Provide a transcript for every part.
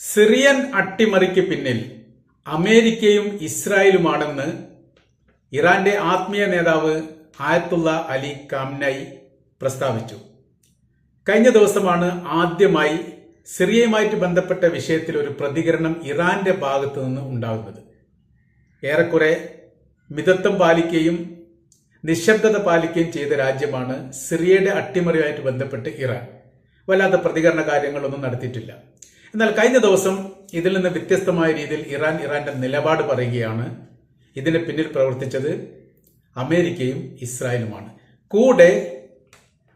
Syrian അട്ടിമറിക്ക് പിന്നിൽ അമേരിക്കയും ഇസ്രായേലുമാണെന്ന് ഇറാന്റെ ആത്മീയ നേതാവ് ആയത്തുള്ള അലി കാംനൈ പ്രസ്താവിച്ചു. കഴിഞ്ഞ ദിവസമാണ് ആദ്യമായി സിറിയയുമായിട്ട് ബന്ധപ്പെട്ട വിഷയത്തിൽ ഒരു പ്രതികരണം ഇറാന്റെ ഭാഗത്തു നിന്ന് ഉണ്ടാകുന്നത്. ഏറെക്കുറെ മിതത്വം പാലിക്കുകയും നിശബ്ദത പാലിക്കുകയും ചെയ്ത രാജ്യമാണ് സിറിയയുടെ അട്ടിമറിയുമായിട്ട് ബന്ധപ്പെട്ട് ഇറാൻ. വല്ലാത്ത പ്രതികരണ കാര്യങ്ങളൊന്നും നടത്തിയിട്ടില്ല. എന്നാൽ കഴിഞ്ഞ ദിവസം ഇതിൽ നിന്ന് വ്യത്യസ്തമായ രീതിയിൽ ഇറാൻ ഇറാന്റെ നിലപാട് പറയുകയാണ്. ഇതിന് പിന്നിൽ പ്രവർത്തിച്ചത് അമേരിക്കയും ഇസ്രായേലുമാണ്. കൂടെ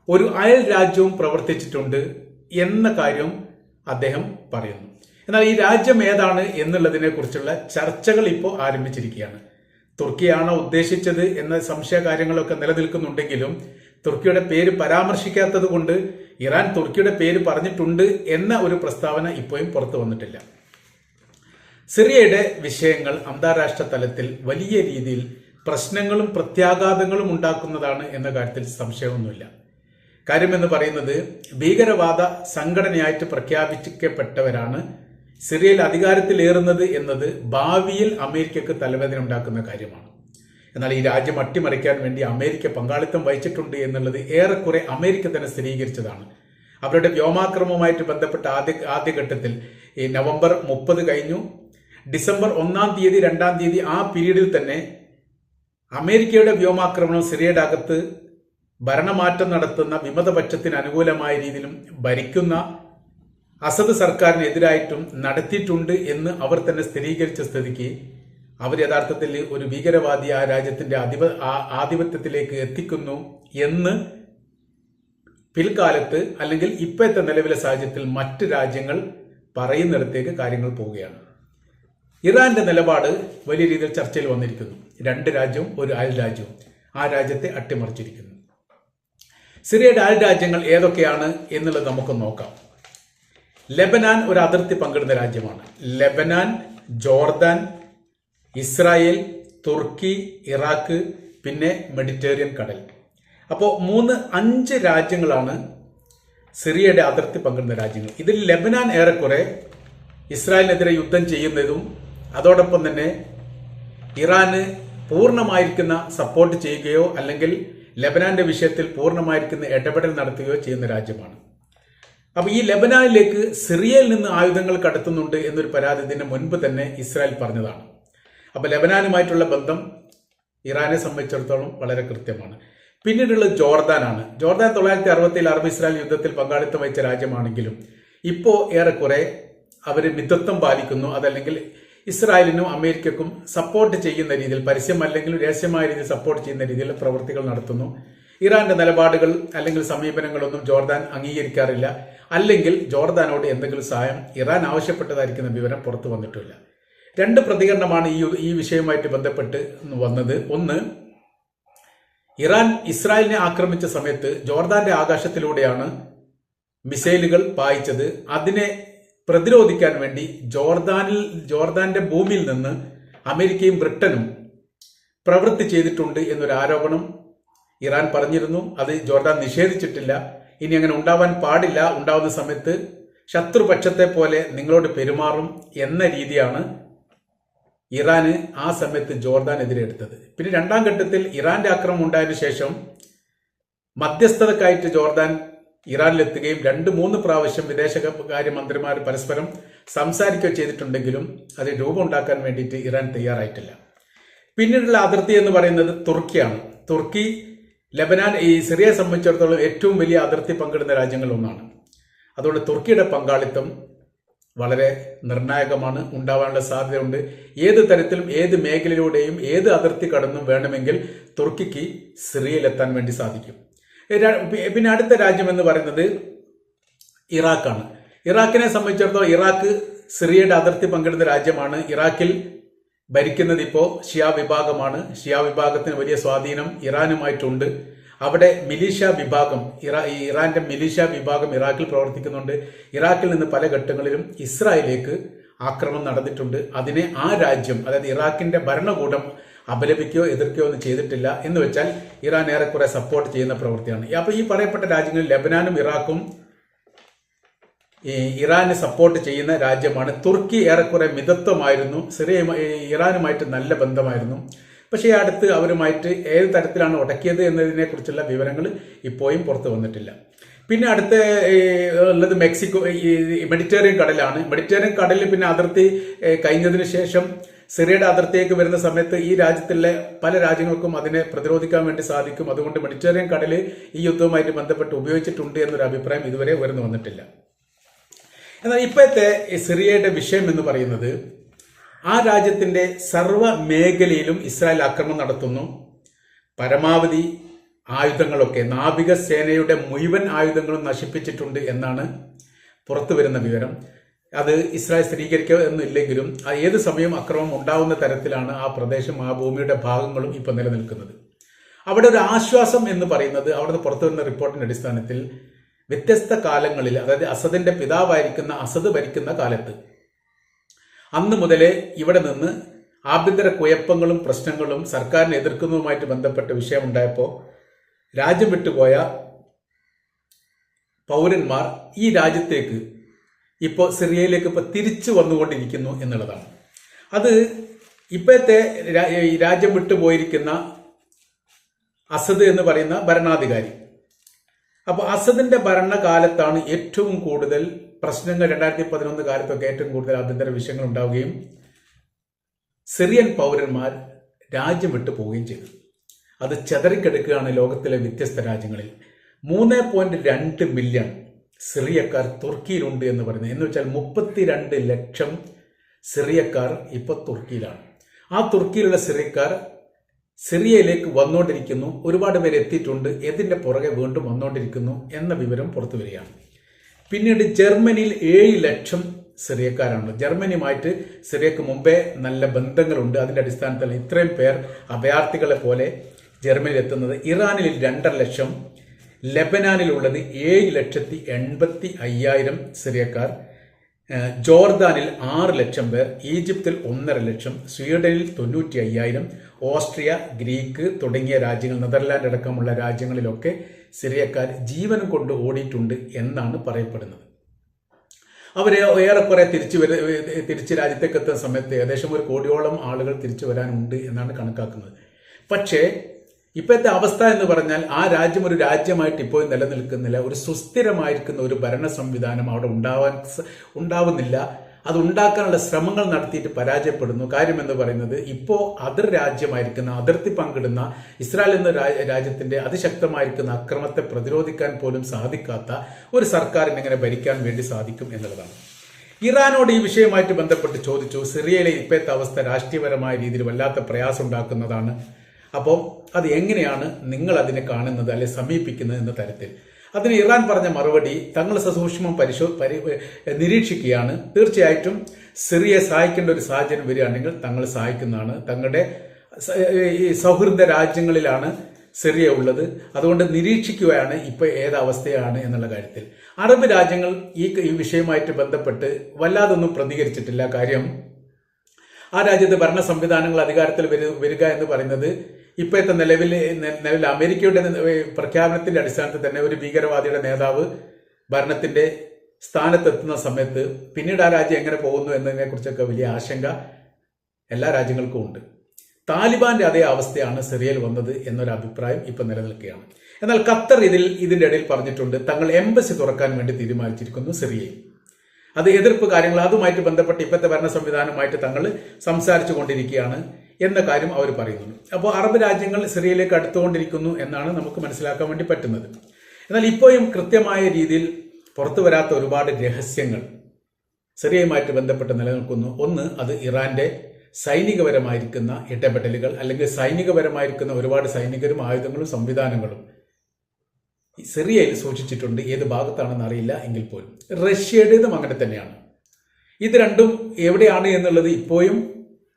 ഒരു അയൽ രാജ്യവും പ്രവർത്തിച്ചിട്ടുണ്ട് എന്ന കാര്യം അദ്ദേഹം പറയുന്നു. എന്നാൽ ഈ രാജ്യം ഏതാണ് എന്നുള്ളതിനെ കുറിച്ചുള്ള ചർച്ചകൾ ഇപ്പോൾ ആരംഭിച്ചിരിക്കുകയാണ്. തുർക്കിയാണോ ഉദ്ദേശിച്ചത് എന്ന സംശയ കാര്യങ്ങളൊക്കെ നിലനിൽക്കുന്നുണ്ടെങ്കിലും തുർക്കിയുടെ പേര് പരാമർശിക്കാത്തത് കൊണ്ട് ഇറാൻ തുർക്കിയുടെ പേര് പറഞ്ഞിട്ടുണ്ട് എന്ന ഒരു പ്രസ്താവന ഇപ്പോഴും പുറത്തു വന്നിട്ടില്ല. സിറിയയുടെ വിഷയങ്ങൾ അന്താരാഷ്ട്ര തലത്തിൽ വലിയ രീതിയിൽ പ്രശ്നങ്ങളും പ്രത്യാഘാതങ്ങളും ഉണ്ടാക്കുന്നതാണ് എന്ന കാര്യത്തിൽ സംശയമൊന്നുമില്ല. കാര്യമെന്ന് പറയുന്നത് ഭീകരവാദ സംഘടനയായിട്ട് പ്രഖ്യാപിക്കപ്പെട്ടവരാണ് സിറിയയിൽ അധികാരത്തിലേറുന്നത് എന്നത് ഭാവിയിൽ അമേരിക്കക്ക് തലവേദന ഉണ്ടാക്കുന്ന കാര്യമാണ്. എന്നാൽ ഈ രാജ്യം അട്ടിമറിക്കാൻ വേണ്ടി അമേരിക്ക പങ്കാളിത്തം വഹിച്ചിട്ടുണ്ട് എന്നുള്ളത് ഏറെക്കുറെ അമേരിക്ക തന്നെ സ്ഥിരീകരിച്ചതാണ്. അവരുടെ വ്യോമാക്രമവുമായിട്ട് ബന്ധപ്പെട്ട ആദ്യ ആദ്യഘട്ടത്തിൽ ഈ നവംബർ മുപ്പത് കഴിഞ്ഞു. ഡിസംബർ ഒന്നാം തീയതി രണ്ടാം തീയതി ആ പീരീഡിൽ തന്നെ അമേരിക്കയുടെ വ്യോമാക്രമണം സിറിയയുടെ അകത്ത് ഭരണമാറ്റം നടത്തുന്ന വിമതപക്ഷത്തിന് അനുകൂലമായ രീതിയിലും ഭരിക്കുന്ന അസദ് സർക്കാരിനെതിരായിട്ടും നടത്തിയിട്ടുണ്ട് എന്ന് അവർ തന്നെ സ്ഥിരീകരിച്ച സ്ഥിതിക്ക് അവർ യഥാർത്ഥത്തിൽ ഒരു ഭീകരവാദി ആ രാജ്യത്തിന്റെ അധിപ ആധിപത്യത്തിലേക്ക് എത്തിക്കുന്നു എന്ന് പിൽക്കാലത്ത് അല്ലെങ്കിൽ ഇപ്പോഴത്തെ നിലവിലെ സാഹചര്യത്തിൽ മറ്റ് രാജ്യങ്ങൾ പറയുന്നിടത്തേക്ക് കാര്യങ്ങൾ പോവുകയാണ്. ഇറാന്റെ നിലപാട് വലിയ രീതിയിൽ ചർച്ചയിൽ വന്നിരിക്കുന്നു. രണ്ട് രാജ്യവും ഒരു അയൽ രാജ്യവും. ആ രാജ്യത്തെ അട്ടിമറിച്ചിരിക്കുന്നു. സിറിയയുടെ അയൽ രാജ്യങ്ങൾ ഏതൊക്കെയാണ് എന്നുള്ളത് നമുക്ക് നോക്കാം. ലെബനാൻ ഒരു അതിർത്തി പങ്കിടുന്ന രാജ്യമാണ്. Lebanon Jordan Israel Turkey Iraq പിന്നെ മെഡിറ്ററേനിയൻ കടൽ. അപ്പോൾ മൂന്ന് അഞ്ച് രാജ്യങ്ങളാണ് സിറിയയുടെ അതിർത്തി പങ്കിടുന്ന രാജ്യങ്ങൾ. ഇതിൽ ലെബനാൻ ഏറെക്കുറെ ഇസ്രായേലിനെതിരെ യുദ്ധം ചെയ്യുന്നതും അതോടൊപ്പം തന്നെ ഇറാന് പൂർണമായിരിക്കുന്ന സപ്പോർട്ട് ചെയ്യുകയോ അല്ലെങ്കിൽ ലെബനാന്റെ വിഷയത്തിൽ പൂർണമായിരിക്കുന്ന ഇടപെടൽ നടത്തുകയോ ചെയ്യുന്ന രാജ്യമാണ്. അപ്പോൾ ഈ ലെബനാനിലേക്ക് സിറിയയിൽ നിന്ന് ആയുധങ്ങൾ കടത്തുന്നുണ്ട് എന്നൊരു പരാതി ഇതിന് മുൻപ് തന്നെ ഇസ്രായേൽ പറഞ്ഞതാണ്. അപ്പോൾ ലെബനാനുമായിട്ടുള്ള ബന്ധം ഇറാനെ സംബന്ധിച്ചിടത്തോളം വളരെ കൃത്യമാണ്. പിന്നീടുള്ളത് ജോർദാനാണ്. ജോർദാൻ തൊള്ളായിരത്തി അറുപത്തിയിൽ അറബ് ഇസ്രായേൽ യുദ്ധത്തിൽ പങ്കാളിത്തം വഹിച്ച രാജ്യമാണെങ്കിലും ഇപ്പോ ഏറെക്കുറെ അവർ മിതത്വം പാലിക്കുന്നു. അതല്ലെങ്കിൽ ഇസ്രായേലിനും അമേരിക്കക്കും സപ്പോർട്ട് ചെയ്യുന്ന രീതിയിൽ പരസ്യമല്ലെങ്കിലും രഹസ്യമായ രീതിയിൽ സപ്പോർട്ട് ചെയ്യുന്ന രീതിയിൽ പ്രവൃത്തികൾ നടത്തുന്നു. ഇറാന്റെ നിലപാടുകൾ അല്ലെങ്കിൽ സമീപനങ്ങളൊന്നും ജോർദാൻ അംഗീകരിക്കാറില്ല. അല്ലെങ്കിൽ ജോർദാനോട് എന്തെങ്കിലും സഹായം ഇറാൻ ആവശ്യപ്പെട്ടതായിരിക്കുന്ന വിവരം പുറത്തു വന്നിട്ടില്ല. രണ്ട് പ്രതികരണമാണ് ഈ ഈ വിഷയവുമായിട്ട് ബന്ധപ്പെട്ട് വന്നത്. ഒന്ന് ഇറാൻ ഇസ്രായേലിനെ ആക്രമിച്ച സമയത്ത് ജോർദാന്റെ ആകാശത്തിലൂടെയാണ് മിസൈലുകൾ പായിച്ചത്. അതിനെ പ്രതിരോധിക്കാൻ വേണ്ടി ജോർദാനിൽ ജോർദാന്റെ ഭൂമിയിൽ നിന്ന് അമേരിക്കയും ബ്രിട്ടനും പ്രവൃത്തി ചെയ്തിട്ടുണ്ട് എന്നൊരു ആരോപണം ഇറാൻ പറഞ്ഞിരുന്നു. അത് ജോർദാൻ നിഷേധിച്ചിട്ടില്ല. ഇനി അങ്ങനെ ഉണ്ടാവാൻ പാടില്ല. ഉണ്ടാവുന്ന സമയത്ത് ശത്രുപക്ഷത്തെ പോലെ നിങ്ങളോട് പെരുമാറും എന്ന രീതിയാണ് ഇറാന് ആ സമയത്ത് ജോർദാനെതിരെ എടുത്തത്. പിന്നെ രണ്ടാം ഘട്ടത്തിൽ ഇറാന്റെ ആക്രമണം ഉണ്ടായതിനു ശേഷം മധ്യസ്ഥതക്കായിട്ട് ജോർദാൻ ഇറാനിലെത്തുകയും രണ്ട് മൂന്ന് പ്രാവശ്യം വിദേശകാര്യമന്ത്രിമാർ പരസ്പരം സംസാരിക്കുകയോ ചെയ്തിട്ടുണ്ടെങ്കിലും അത് രൂപം ഉണ്ടാക്കാൻ വേണ്ടിയിട്ട് ഇറാൻ തയ്യാറായിട്ടില്ല. പിന്നീടുള്ള അതിർത്തി എന്ന് പറയുന്നത് തുർക്കിയാണ്. തുർക്കി ലബനാൻ ഈ സിറിയയെ സംബന്ധിച്ചിടത്തോളം ഏറ്റവും വലിയ അതിർത്തി പങ്കിടുന്ന രാജ്യങ്ങളിൽ ഒന്നാണ്. അതുകൊണ്ട് തുർക്കിയുടെ പങ്കാളിത്തം വളരെ നിർണായകമാണ് ഉണ്ടാവാനുള്ള സാധ്യതയുണ്ട്. ഏത് തരത്തിലും ഏത് മേഖലയിലൂടെയും ഏത് അതിർത്തി കടന്നും വേണമെങ്കിൽ തുർക്കിക്ക് സിറിയയിലെത്താൻ വേണ്ടി സാധിക്കും. പിന്നെ അടുത്ത രാജ്യം എന്ന് പറയുന്നത് ഇറാഖാണ്. ഇറാഖിനെ സംബന്ധിച്ചിടത്തോളം ഇറാഖ് സിറിയയുടെ അതിർത്തി പങ്കിടുന്ന രാജ്യമാണ്. ഇറാഖിൽ ഭരിക്കുന്നത് ഇപ്പോൾ ഷിയ വിഭാഗമാണ്. ഷിയ വിഭാഗത്തിന് വലിയ സ്വാധീനം ഇറാനുമായിട്ടുണ്ട്. അവിടെ മിലീഷ്യ വിഭാഗം ഇറാ ഇറാന്റെ മിലീഷ്യ വിഭാഗം ഇറാഖിൽ പ്രവർത്തിക്കുന്നുണ്ട്. ഇറാഖിൽ നിന്ന് പല ഘട്ടങ്ങളിലും ഇസ്രായേലേക്ക് ആക്രമണം നടന്നിട്ടുണ്ട്. അതിനെ ആ രാജ്യം അതായത് ഇറാഖിന്റെ ഭരണകൂടം അപലപിക്കുകയോ എതിർക്കുകയോ ഒന്നും ചെയ്തിട്ടില്ല. എന്ന് വെച്ചാൽ ഇറാൻ ഏറെക്കുറെ സപ്പോർട്ട് ചെയ്യുന്ന പ്രവൃത്തിയാണ്. അപ്പൊ ഈ പറയപ്പെട്ട രാജ്യങ്ങളിൽ ലബനാനും ഇറാഖും ഇറാന് സപ്പോർട്ട് ചെയ്യുന്ന രാജ്യമാണ്. തുർക്കി ഏറെക്കുറെ മിതത്വമായിരുന്നു. സിറിയ ഇറാനുമായിട്ട് നല്ല ബന്ധമായിരുന്നു. പക്ഷേ ഈ അടുത്ത് അവരുമായിട്ട് ഏത് തരത്തിലാണ് ഉടക്കിയത് എന്നതിനെ കുറിച്ചുള്ള വിവരങ്ങൾ ഇപ്പോഴും പുറത്തു വന്നിട്ടില്ല. പിന്നെ അടുത്ത ഉള്ളത് മെക്സിക്കോ ഈ മെഡിറ്ററേനിയൻ കടലാണ്. മെഡിറ്ററേനിയൻ കടലിൽ പിന്നെ അതിർത്തി കഴിഞ്ഞതിന് ശേഷം സിറിയയുടെ അതിർത്തിയേക്ക് വരുന്ന സമയത്ത് ഈ രാജ്യത്തിലെ പല രാജ്യങ്ങൾക്കും അതിനെ പ്രതിരോധിക്കാൻ വേണ്ടി സാധിക്കും. അതുകൊണ്ട് മെഡിറ്ററേനിയൻ കടൽ ഈ യുദ്ധവുമായിട്ട് ബന്ധപ്പെട്ട് ഉപയോഗിച്ചിട്ടുണ്ട് എന്നൊരു അഭിപ്രായം ഇതുവരെ ഉയർന്നു വന്നിട്ടില്ല. എന്നാൽ ഇപ്പോഴത്തെ സിറിയയുടെ വിഷയം എന്ന് പറയുന്നത് ആ രാജ്യത്തിന്റെ സർവ മേഖലയിലും ഇസ്രായേൽ ആക്രമണം നടത്തുന്നു. പരമാവധി ആയുധങ്ങളൊക്കെ നാവികസേനയുടെ മുഴുവൻ ആയുധങ്ങളും നശിപ്പിച്ചിട്ടുണ്ട് എന്നാണ് പുറത്തു വരുന്ന വിവരം. അത് ഇസ്രായേൽ സ്ഥിരീകരിക്കുന്നില്ലെങ്കിലും ഏത് സമയവും അക്രമം ഉണ്ടാവുന്ന തരത്തിലാണ് ആ പ്രദേശം ആ ഭൂമിയുടെ ഭാഗങ്ങളും ഇപ്പൊ നിലനിൽക്കുന്നത്. അവിടെ ഒരു ആശ്വാസം എന്ന് പറയുന്നത് അവിടുന്ന് പുറത്തു വരുന്ന റിപ്പോർട്ടിന്റെ അടിസ്ഥാനത്തിൽ വ്യത്യസ്ത കാലങ്ങളിൽ അതായത് അസദിന്റെ പിതാവായിരിക്കുന്ന അസദ് ഭരിക്കുന്ന കാലത്ത് അന്ന് മുതലേ ഇവിടെ നിന്ന് ആഭ്യന്തര കുഴപ്പങ്ങളും പ്രശ്നങ്ങളും സർക്കാരിനെ എതിർക്കുന്നതുമായിട്ട് ബന്ധപ്പെട്ട വിഷയമുണ്ടായപ്പോൾ രാജ്യം വിട്ടുപോയ പൗരന്മാർ ഈ രാജ്യത്തേക്ക് ഇപ്പോൾ സിറിയയിലേക്ക് ഇപ്പോൾ തിരിച്ചു വന്നുകൊണ്ടിരിക്കുന്നു എന്നുള്ളതാണ്. അത് ഇപ്പോഴത്തെ രാജ്യം വിട്ടുപോയിരിക്കുന്ന അസദ് എന്ന് പറയുന്ന ഭരണാധികാരി അപ്പോൾ അസദിന്റെ ഭരണകാലത്താണ് ഏറ്റവും കൂടുതൽ പ്രശ്നങ്ങൾ രണ്ടായിരത്തി പതിനൊന്ന് കാലത്തൊക്കെ ഏറ്റവും കൂടുതൽ ആഭ്യന്തര വിഷയങ്ങൾ ഉണ്ടാവുകയും സിറിയൻ പൗരന്മാർ രാജ്യം വിട്ടു പോവുകയും ചെയ്തു. അത് ചെതറിക്കെടുക്കുകയാണ് ലോകത്തിലെ വ്യത്യസ്ത രാജ്യങ്ങളിൽ. മൂന്ന് പോയിന്റ് രണ്ട് മില്യൺ സിറിയക്കാർ തുർക്കിയിലുണ്ട് എന്ന് പറയുന്നത്. എന്ന് വെച്ചാൽ മുപ്പത്തിരണ്ട് ലക്ഷം സിറിയക്കാർ ഇപ്പോൾ തുർക്കിയിലാണ്. ആ തുർക്കിയിലുള്ള സിറിയക്കാർ സിറിയയിലേക്ക് വന്നുകൊണ്ടിരിക്കുന്നു ഒരുപാട് പേര് എത്തിയിട്ടുണ്ട്. എതിന്റെ പുറകെ വീണ്ടും വന്നുകൊണ്ടിരിക്കുന്നു എന്ന വിവരം പുറത്തു വരികയാണ്. പിന്നീട് ജർമ്മനിയിൽ ഏഴ് ലക്ഷം സിറിയക്കാരാണ്. ജർമ്മനിയുമായിട്ട് സിറിയക്ക് മുമ്പേ നല്ല ബന്ധങ്ങളുണ്ട്. അതിന്റെ അടിസ്ഥാനത്തിൽ ഇത്രയും പേർ അഭയാർത്ഥികളെ പോലെ ജർമ്മനിയിൽ എത്തുന്നത്. ഇറാനിൽ രണ്ടര ലക്ഷം ലെബനാനിലുള്ളത് ഏഴ് ലക്ഷത്തി എൺപത്തി അയ്യായിരം സിറിയക്കാർ. ജോർദാനിൽ ആറ് ലക്ഷം പേർ ഈജിപ്തിൽ ഒന്നര ലക്ഷം സ്വീഡനിൽ തൊണ്ണൂറ്റി അയ്യായിരം ഓസ്ട്രിയ ഗ്രീക്ക് തുടങ്ങിയ രാജ്യങ്ങൾ നെതർലാൻഡ് അടക്കമുള്ള രാജ്യങ്ങളിലൊക്കെ സിറിയക്കാർ ജീവൻ കൊണ്ട് ഓടിയിട്ടുണ്ട് എന്നാണ് പറയപ്പെടുന്നത്. അവരെ ഏറെക്കുറെ തിരിച്ചു വര തിരിച്ച് രാജ്യത്തേക്ക് എത്തുന്ന സമയത്ത് ഏകദേശം ഒരു കോടിയോളം ആളുകൾ തിരിച്ചു വരാനുണ്ട് എന്നാണ് കണക്കാക്കുന്നത്. പക്ഷേ ഇപ്പോഴത്തെ അവസ്ഥ എന്ന് പറഞ്ഞാൽ ആ രാജ്യം ഒരു രാജ്യമായിട്ട് ഇപ്പോൾ നിലനിൽക്കുന്നില്ല. ഒരു സുസ്ഥിരമായിരിക്കുന്ന ഒരു ഭരണ സംവിധാനം അവിടെ ഉണ്ടാവാൻ ഉണ്ടാവുന്നില്ല. അത് ഉണ്ടാക്കാനുള്ള ശ്രമങ്ങൾ നടത്തിയിട്ട് പരാജയപ്പെടുന്നു. കാര്യം എന്ന് പറയുന്നത് ഇപ്പോൾ അതിർ രാജ്യമായിരിക്കുന്ന അതിർത്തി പങ്കിടുന്ന ഇസ്രായേൽ എന്ന രാജ്യത്തിന്റെ അതിശക്തമായിരിക്കുന്ന അക്രമത്തെ പ്രതിരോധിക്കാൻ പോലും സാധിക്കാത്ത ഒരു സർക്കാരിന് എങ്ങനെ ഭരിക്കാൻ വേണ്ടി സാധിക്കും എന്നുള്ളതാണ്. ഇറാനോട് ഈ വിഷയമായിട്ട് ബന്ധപ്പെട്ട് ചോദിച്ചു സിറിയയിലെ ഇപ്പോഴത്തെ അവസ്ഥ രാഷ്ട്രീയപരമായ രീതിയിൽ വല്ലാത്ത പ്രയാസം ഉണ്ടാക്കുന്നതാണ്. അപ്പോൾ അത് എങ്ങനെയാണ് നിങ്ങൾ അതിനെ കാണുന്നത് അല്ലെ സമീപിക്കുന്നത് എന്ന തരത്തിൽ. അതിന് ഇറാൻ പറഞ്ഞ മറുപടി തങ്ങൾ സസൂക്ഷ്മം പരിശോ പരി നിരീക്ഷിക്കുകയാണ്. തീർച്ചയായിട്ടും സിറിയെ സഹായിക്കേണ്ട ഒരു സാഹചര്യം വരികയാണെങ്കിൽ തങ്ങൾ സഹായിക്കുന്നതാണ്. തങ്ങളുടെ ഈ സൗഹൃദ രാജ്യങ്ങളിലാണ് സിറിയ ഉള്ളത്. അതുകൊണ്ട് നിരീക്ഷിക്കുകയാണ് ഇപ്പൊ ഏതവസ്ഥയാണ് എന്നുള്ള കാര്യത്തിൽ. അറബ് രാജ്യങ്ങൾ ഈ വിഷയമായിട്ട് ബന്ധപ്പെട്ട് വല്ലാതൊന്നും പ്രതികരിച്ചിട്ടില്ല. കാര്യം ആ രാജ്യത്തെ ഭരണ സംവിധാനങ്ങൾ അധികാരത്തിൽ വരു- വരിക എന്ന് പറയുന്നത് ഇപ്പോഴത്തെ നിലവിൽ നിലവിൽ അമേരിക്കയുടെ പ്രഖ്യാപനത്തിന്റെ അടിസ്ഥാനത്തിൽ തന്നെ ഒരു ഭീകരവാദിയുടെ നേതാവ് ഭരണത്തിന്റെ സ്ഥാനത്തെത്തുന്ന സമയത്ത് പിന്നീട് ആ രാജ്യം എങ്ങനെ പോകുന്നു എന്നതിനെ കുറിച്ചൊക്കെ വലിയ ആശങ്ക എല്ലാ രാജ്യങ്ങൾക്കും ഉണ്ട്. താലിബാന്റെ അതേ അവസ്ഥയാണ് സിറിയയിൽ വന്നത് എന്നൊരു അഭിപ്രായം ഇപ്പൊ നിലനിൽക്കുകയാണ്. എന്നാൽ ഖത്തർ ഇതിൽ ഇതിന്റെ ഇടയിൽ പറഞ്ഞിട്ടുണ്ട് തങ്ങൾ എംബസി തുറക്കാൻ വേണ്ടി തീരുമാനിച്ചിരിക്കുന്നു സിറിയയിൽ. അത് എതിർപ്പ് കാര്യങ്ങൾ അതുമായിട്ട് ബന്ധപ്പെട്ട് ഇപ്പോഴത്തെ ഭരണ സംവിധാനവുമായിട്ട് തങ്ങൾ സംസാരിച്ചു കൊണ്ടിരിക്കുകയാണ് എന്ന കാര്യം അവർ പറയുന്നുണ്ട് അപ്പോൾ അറബ് രാജ്യങ്ങൾ സിറിയയിലേക്ക് അടുത്തുകൊണ്ടിരിക്കുന്നു എന്നാണ് നമുക്ക് മനസ്സിലാക്കാൻ വേണ്ടി പറ്റുന്നത്. എന്നാൽ ഇപ്പോഴും കൃത്യമായ രീതിയിൽ പുറത്തു വരാത്ത ഒരുപാട് രഹസ്യങ്ങൾ സിറിയയുമായിട്ട് ബന്ധപ്പെട്ട് നിലനിൽക്കുന്നു. ഒന്ന് അത് ഇറാന്റെ സൈനികപരമായിരിക്കുന്ന ഇടപെടലുകൾ അല്ലെങ്കിൽ സൈനികപരമായിരിക്കുന്ന ഒരുപാട് സൈനികരും ആയുധങ്ങളും സംവിധാനങ്ങളും സിറിയയിൽ സൂക്ഷിച്ചിട്ടുണ്ട്. ഏത് ഭാഗത്താണെന്ന് അറിയില്ല എങ്കിൽ പോലും. റഷ്യയുടേതും അങ്ങനെ തന്നെയാണ്. ഇത് രണ്ടും എവിടെയാണ് എന്നുള്ളത് ഇപ്പോഴും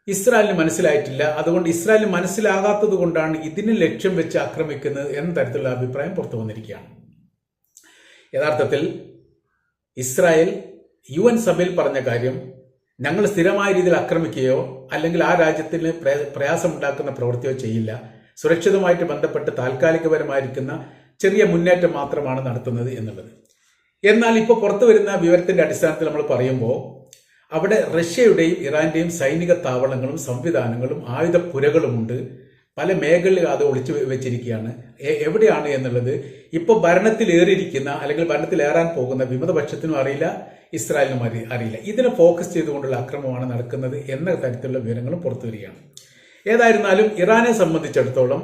ഇസ്രായേലിന് മനസ്സിലായിട്ടില്ല. അതുകൊണ്ട് ഇസ്രായേലിന് മനസ്സിലാകാത്തത് കൊണ്ടാണ് ഇതിന് ലക്ഷ്യം വെച്ച് ആക്രമിക്കുന്നത് എന്ന തരത്തിലുള്ള അഭിപ്രായം പുറത്തു വന്നിരിക്കുകയാണ്. യഥാർത്ഥത്തിൽ ഇസ്രായേൽ യു എൻ സഭയിൽ പറഞ്ഞ കാര്യം ഞങ്ങൾ സ്ഥിരമായ രീതിയിൽ ആക്രമിക്കുകയോ അല്ലെങ്കിൽ ആ രാജ്യത്തിന് പ്രയ- പ്രയാസമുണ്ടാക്കുന്ന പ്രവൃത്തിയോ ചെയ്യില്ല. സുരക്ഷിതമായിട്ട് ബന്ധപ്പെട്ട് താൽക്കാലികപരമായിരിക്കുന്ന ചെറിയ മുന്നേറ്റം മാത്രമാണ് നടത്തുന്നത് എന്നുള്ളത്. എന്നാൽ ഇപ്പോൾ പുറത്തു വരുന്ന വിവരത്തിന്റെ അടിസ്ഥാനത്തിൽ നമ്മൾ പറയുമ്പോൾ അവിടെ റഷ്യയുടെയും ഇറാന്റെയും സൈനിക താവളങ്ങളും സംവിധാനങ്ങളും ആയുധപ്പുരകളുമുണ്ട്. പല മേഖലകളിൽ അത് ഒളിച്ചു വെച്ചിരിക്കുകയാണ്. എവിടെയാണ് എന്നുള്ളത് ഇപ്പോൾ ഭരണത്തിലേറിയിരിക്കുന്ന അല്ലെങ്കിൽ ഭരണത്തിലേറാൻ പോകുന്ന വിമതപക്ഷത്തിനും അറിയില്ല ഇസ്രായേലിനും അറി അറിയില്ല. ഇതിനെ ഫോക്കസ് ചെയ്തുകൊണ്ടുള്ള അക്രമമാണ് നടക്കുന്നത് എന്ന തരത്തിലുള്ള വിവരങ്ങളും പുറത്തു വരികയാണ്. ഏതായിരുന്നാലും ഇറാനെ സംബന്ധിച്ചിടത്തോളം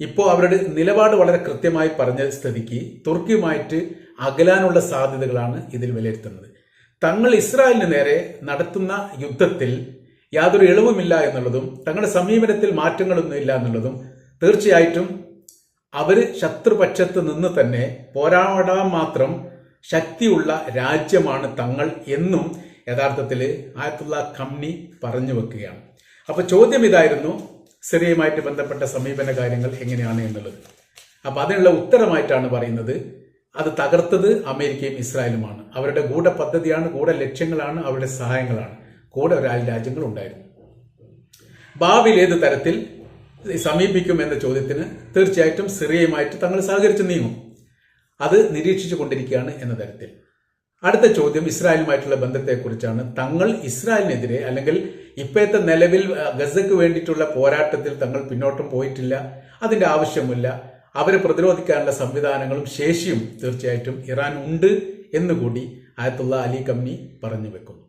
ഇപ്പോൾ അവരുടെ നിലപാട് വളരെ കൃത്യമായി പറഞ്ഞ സ്ഥിതിക്ക് തുർക്കിയുമായിട്ട് അകലാനുള്ള സാധ്യതകളാണ് ഇതിൽ വിലയിരുത്തുന്നത്. തങ്ങൾ ഇസ്രായേലിന് നേരെ നടത്തുന്ന യുദ്ധത്തിൽ യാതൊരു ഇളവുമില്ല എന്നുള്ളതും തങ്ങളുടെ സമീപനത്തിൽ മാറ്റങ്ങളൊന്നും ഇല്ല എന്നുള്ളതും തീർച്ചയായിട്ടും അവർ ശത്രുപക്ഷത്ത് നിന്ന് തന്നെ പോരാടാൻ മാത്രം ശക്തിയുള്ള രാജ്യമാണ് തങ്ങൾ എന്നും യഥാർത്ഥത്തിൽ ആയത്തുള്ള കമ്മി പറഞ്ഞു വെക്കുകയാണ്. അപ്പൊ ചോദ്യം ഇതായിരുന്നു സിറിയയുമായിട്ട് ബന്ധപ്പെട്ട സമീപന കാര്യങ്ങൾ എങ്ങനെയാണ് എന്നുള്ളത്. അപ്പൊ അതിനുള്ള ഉത്തരമായിട്ടാണ് പറയുന്നത് അത് തകർത്തത് അമേരിക്കയും ഇസ്രായേലുമാണ്. അവരുടെ ഗൂഢ പദ്ധതിയാണ് ഗൂഢ ലക്ഷ്യങ്ങളാണ് അവരുടെ സഹായങ്ങളാണ്. കൂടെ ഒരു രാജ്യങ്ങൾ ഉണ്ടായിരുന്നു ഭാവിയിൽ ഏത് തരത്തിൽ സമീപിക്കും എന്ന ചോദ്യത്തിന് തീർച്ചയായിട്ടും സിറിയയുമായിട്ട് തങ്ങൾ സഹകരിച്ച് നീങ്ങും. അത് നിരീക്ഷിച്ചു കൊണ്ടിരിക്കുകയാണ് എന്ന തരത്തിൽ. അടുത്ത ചോദ്യം ഇസ്രായേലുമായിട്ടുള്ള ബന്ധത്തെക്കുറിച്ചാണ്. തങ്ങൾ ഇസ്രായേലിനെതിരെ അല്ലെങ്കിൽ ഇപ്പോഴത്തെ നിലവിൽ ഗസക്ക് വേണ്ടിയിട്ടുള്ള പോരാട്ടത്തിൽ തങ്ങൾ പിന്നോട്ടും പോയിട്ടില്ല അതിന്റെ ആവശ്യമില്ല അവരെ പ്രതിരോധിക്കാനുള്ള സംവിധാനങ്ങളും ശേഷിയും തീർച്ചയായിട്ടും ഇറാൻ ഉണ്ട് എന്നുകൂടി ആയത്തുള്ള അലി കമ്മി പറഞ്ഞു വെക്കുന്നു.